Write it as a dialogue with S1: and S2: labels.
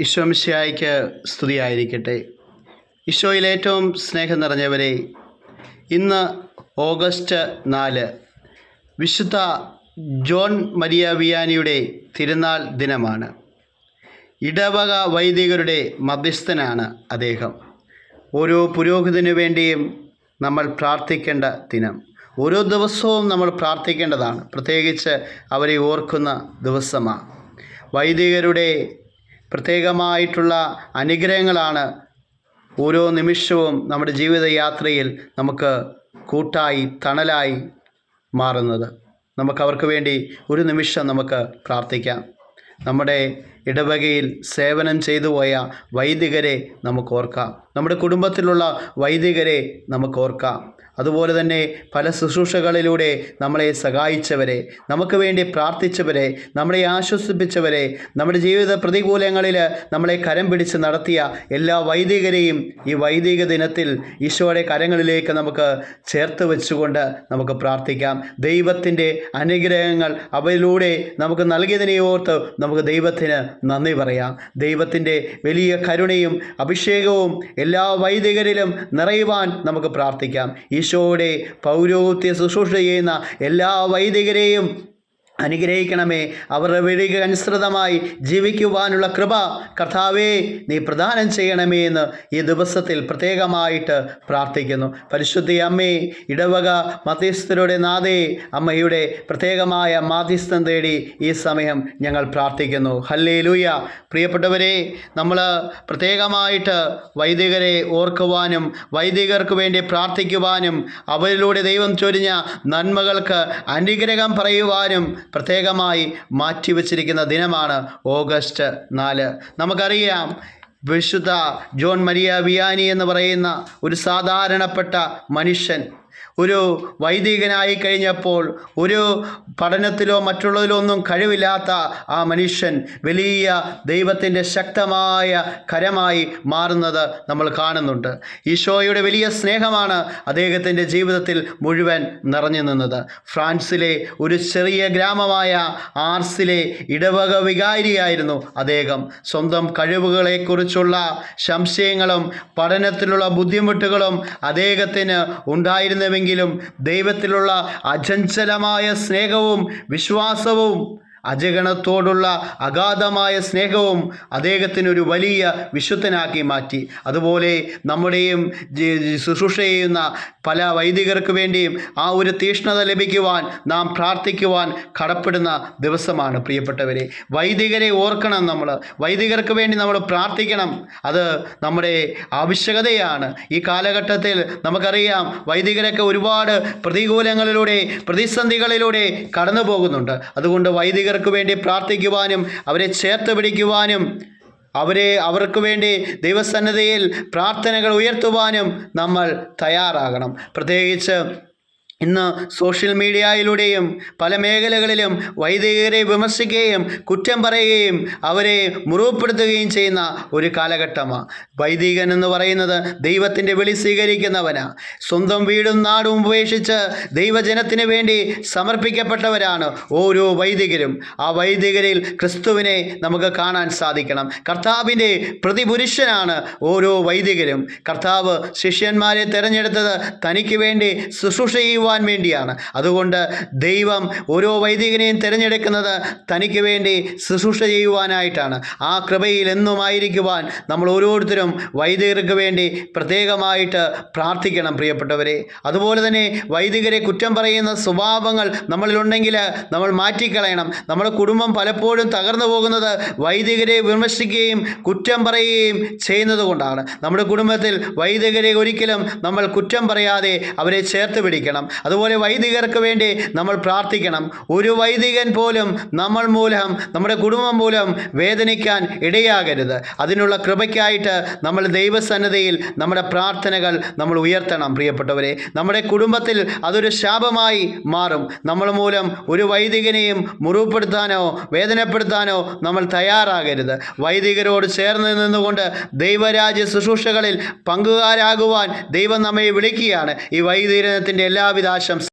S1: ഈശോമിശിയായിക്ക് സ്തുതിയായിരിക്കട്ടെ. ഈശോയിൽ ഏറ്റവും സ്നേഹം നിറഞ്ഞവരെ ഇന്ന് ഓഗസ്റ്റ് നാല് വിശുദ്ധ ജോൺ മരിയ വിയാനിയുടെ തിരുനാൾ ദിനമാണ്. ഇടവക വൈദികരുടെ മധ്യസ്ഥനാണ് അദ്ദേഹം. ഓരോ പുരോഹിതനു വേണ്ടിയും നമ്മൾ പ്രാർത്ഥിക്കേണ്ട ദിനം. ഓരോ ദിവസവും നമ്മൾ പ്രാർത്ഥിക്കേണ്ടതാണ്. പ്രത്യേകിച്ച് അവരെ ഓർക്കുന്ന ദിവസമാണ്. വൈദികരുടെ പ്രത്യേകമായിട്ടുള്ള അനുഗ്രഹങ്ങളാണ് ഓരോ നിമിഷവും നമ്മുടെ ജീവിതയാത്രയിൽ നമുക്ക് കൂട്ടായി തണലായി മാറുന്നത്. നമുക്ക് അവർക്ക് വേണ്ടി ഒരു നിമിഷം നമുക്ക് പ്രാർത്ഥിക്കാം. നമ്മുടെ ഇടവകയിൽ സേവനം ചെയ്തു പോയ വൈദികരെ നമുക്ക് ഓർക്കാം. നമ്മുടെ കുടുംബത്തിലുള്ള വൈദികരെ നമുക്ക് ഓർക്കാം. അതുപോലെ തന്നെ പല ശുശ്രൂഷകളിലൂടെ നമ്മളെ സഹായിച്ചവരെ നമുക്ക് വേണ്ടി പ്രാർത്ഥിച്ചവരെ നമ്മളെ ആശ്വസിപ്പിച്ചവരെ നമ്മുടെ ജീവിത പ്രതികൂലങ്ങളിൽ നമ്മളെ കരം പിടിച്ച് നടത്തിയ എല്ലാ വൈദികരെയും ഈ വൈദിക ദിനത്തിൽ ഈശോയുടെ കരങ്ങളിലേക്ക് നമുക്ക് ചേർത്ത് വെച്ചുകൊണ്ട് നമുക്ക് പ്രാർത്ഥിക്കാം. ദൈവത്തിന്റെ അനുഗ്രഹങ്ങൾ അവരിലൂടെ നമുക്ക് നൽകിയതിനെ ഓർത്ത് നമുക്ക് ദൈവത്തിന് നന്ദി പറയാം. ദൈവത്തിന്റെ വലിയ കരുണയും അഭിഷേകവും എല്ലാ വൈദികരിലും നിറയുവാൻ നമുക്ക് പ്രാർത്ഥിക്കാം. ഈശോയുടെ പൗരോഹിത്യ ശുശ്രൂഷ ചെയ്യുന്ന എല്ലാ വൈദികരെയും അനുഗ്രഹിക്കണമേ. അവരുടെ വിഴികൾ അനുസൃതമായി ജീവിക്കുവാനുള്ള കൃപ കർത്താവേ നീ പ്രദാനം ചെയ്യണമേ എന്ന് ഈ ദിവസത്തിൽ പ്രത്യേകമായിട്ട് പ്രാർത്ഥിക്കുന്നു. പരിശുദ്ധി അമ്മേ ഇടവക മധ്യസ്ഥരുടെ നാഥേ അമ്മയുടെ പ്രത്യേകമായ മാധ്യസ്ഥം തേടി ഈ സമയം ഞങ്ങൾ പ്രാർത്ഥിക്കുന്നു. ഹല്ലേ ലൂയ പ്രിയപ്പെട്ടവരെ നമ്മൾ പ്രത്യേകമായിട്ട് വൈദികരെ ഓർക്കുവാനും വൈദികർക്ക് വേണ്ടി പ്രാർത്ഥിക്കുവാനും അവരിലൂടെ ദൈവം ചൊരിഞ്ഞ നന്മകൾക്ക് അനുഗ്രഹം പറയുവാനും പ്രത്യേകമായി മാറ്റിവെച്ചിരിക്കുന്ന ദിനമാണ് ഓഗസ്റ്റ് നാല്. നമുക്കറിയാം വിശുദ്ധ ജോൺ മരിയ വിയാനി എന്ന് പറയുന്ന ഒരു സാധാരണപ്പെട്ട മനുഷ്യൻ ഒരു വൈദികനായി കഴിഞ്ഞപ്പോൾ ഒരു പഠനത്തിലോ മറ്റുള്ളതിലോ ഒന്നും കഴിവില്ലാത്ത ആ മനുഷ്യൻ വലിയ ദൈവത്തിന്റെ ശക്തമായ കരമായി മാറുന്നത് നമ്മൾ കാണുന്നുണ്ട്. ഈശോയുടെ വലിയ സ്നേഹമാണ് അദ്ദേഹത്തിന്റെ ജീവിതത്തിൽ മുഴുവൻ നിറഞ്ഞു നിന്നത്. ഫ്രാൻസിലെ ഒരു ചെറിയ ഗ്രാമമായ ആർസിലെ ഇടവക വികാരിയായിരുന്നു അദ്ദേഹം. സ്വന്തം കഴിവുകളെക്കുറിച്ചുള്ള സംശയങ്ങളും പഠനത്തിലുള്ള ബുദ്ധിമുട്ടുകളും അദ്ദേഹത്തിന് ഉണ്ടായിരുന്നുവെങ്കിലും ദൈവത്തിലുള്ള അചഞ്ചലമായ സ്നേഹവും വിശ്വാസവും അജഗണത്തോടുള്ള അഗാധമായ സ്നേഹവും അദ്ദേഹത്തിനൊരു വലിയ വിശുദ്ധനാക്കി മാറ്റി. അതുപോലെ നമ്മുടെയും ശുശ്രൂഷ ചെയ്യുന്ന പല വൈദികർക്ക് വേണ്ടിയും ആ ഒരു തീഷ്ണത ലഭിക്കുവാൻ നാം പ്രാർത്ഥിക്കുവാൻ കടപ്പെടുന്ന ദിവസമാണ് പ്രിയപ്പെട്ടവരെ. വൈദികരെ ഓർക്കണം നമ്മൾ. വൈദികർക്ക് വേണ്ടി നമ്മൾ പ്രാർത്ഥിക്കണം. അത് നമ്മുടെ ആവശ്യകതയാണ്. ഈ കാലഘട്ടത്തിൽ നമുക്കറിയാം വൈദികരൊക്കെ ഒരുപാട് പ്രതികൂലങ്ങളിലൂടെ പ്രതിസന്ധികളിലൂടെ കടന്നു പോകുന്നുണ്ട് അതുകൊണ്ട് വൈദികർക്ക് വേണ്ടി പ്രാർത്ഥിക്കുവാനും അവരെ ചേർത്ത് പിടിക്കുവാനും അവരെ അവർക്ക് വേണ്ടി ദൈവസന്നദ്ധയിൽ പ്രാർത്ഥനകൾ ഉയർത്തുവാനും നമ്മൾ തയ്യാറാകണം. പ്രത്യേകിച്ച് ഇന്ന് സോഷ്യൽ മീഡിയയിലൂടെയും പല മേഖലകളിലും വൈദികരെ വിമർശിക്കുകയും കുറ്റം പറയുകയും അവരെ മുറിവുപ്പെടുത്തുകയും ചെയ്യുന്ന ഒരു കാലഘട്ടമാണ്. വൈദികൻ എന്ന് പറയുന്നത് ദൈവത്തിന്റെ വിളി സ്വീകരിക്കുന്നവനാണ് സ്വന്തം വീടും നാടും ഉപേക്ഷിച്ച് ദൈവജനത്തിന് വേണ്ടി സമർപ്പിക്കപ്പെട്ടവരാണ് ഓരോ വൈദികരും. ആ വൈദികരിൽ ക്രിസ്തുവിനെ നമുക്ക് കാണാൻ സാധിക്കണം. കർത്താവിന്റെ പ്രതിപുരുഷനാണ് ഓരോ വൈദികരും. കർത്താവ് ശിഷ്യന്മാരെ തിരഞ്ഞെടുത്തത് തനിക്ക് വേണ്ടി ശുശ്രൂഷ വേണ്ടിയാണ്. അതുകൊണ്ട് ദൈവം ഓരോ വൈദികനെയും തിരഞ്ഞെടുക്കുന്നത് തനിക്ക് വേണ്ടി ശുശ്രൂഷ ചെയ്യുവാനായിട്ടാണ്. ആ കൃപയിൽ എന്നുമായിരിക്കുവാൻ നമ്മൾ ഓരോരുത്തരും വൈദികർക്ക് വേണ്ടി പ്രത്യേകമായിട്ട് പ്രാർത്ഥിക്കണം പ്രിയപ്പെട്ടവരെ. അതുപോലെ തന്നെ വൈദികരെ കുറ്റം പറയുന്ന സ്വഭാവങ്ങൾ നമ്മളിലുണ്ടെങ്കിൽ നമ്മൾ മാറ്റിക്കളയണം. നമ്മുടെ കുടുംബം പലപ്പോഴും തകർന്നു പോകുന്നത് വൈദികരെ വിമർശിക്കുകയും കുറ്റം പറയുകയും ചെയ്യുന്നത് കൊണ്ടാണ്. നമ്മുടെ കുടുംബത്തിൽ വൈദികരെ ഒരിക്കലും നമ്മൾ കുറ്റം പറയാതെ അവരെ ചേർത്ത് പിടിക്കണം. അതുപോലെ വൈദികർക്ക് വേണ്ടി നമ്മൾ പ്രാർത്ഥിക്കണം. ഒരു വൈദികൻ പോലും നമ്മൾ മൂലം നമ്മുടെ കുടുംബം മൂലം വേദനിക്കാൻ ഇടയാകരുത്. അതിനുള്ള കൃപയ്ക്കായിട്ട് നമ്മൾ ദൈവസന്നദ്ധയിൽ നമ്മുടെ പ്രാർത്ഥനകൾ നമ്മൾ ഉയർത്തണം പ്രിയപ്പെട്ടവരെ. നമ്മുടെ കുടുംബത്തിൽ അതൊരു ശാപമായി മാറും. നമ്മൾ മൂലം ഒരു വൈദികനെയും മുറിവുപ്പെടുത്താനോ വേദനപ്പെടുത്താനോ നമ്മൾ തയ്യാറാകരുത്. വൈദികരോട് ചേർന്ന് നിന്നുകൊണ്ട് ദൈവരാജ്യ ശുശ്രൂഷകളിൽ പങ്കുകാരാകുവാൻ ദൈവം നമ്മെ വിളിക്കുകയാണ്. ഈ വൈദികത്തിന്റെ എല്ലാവിധ hala Şems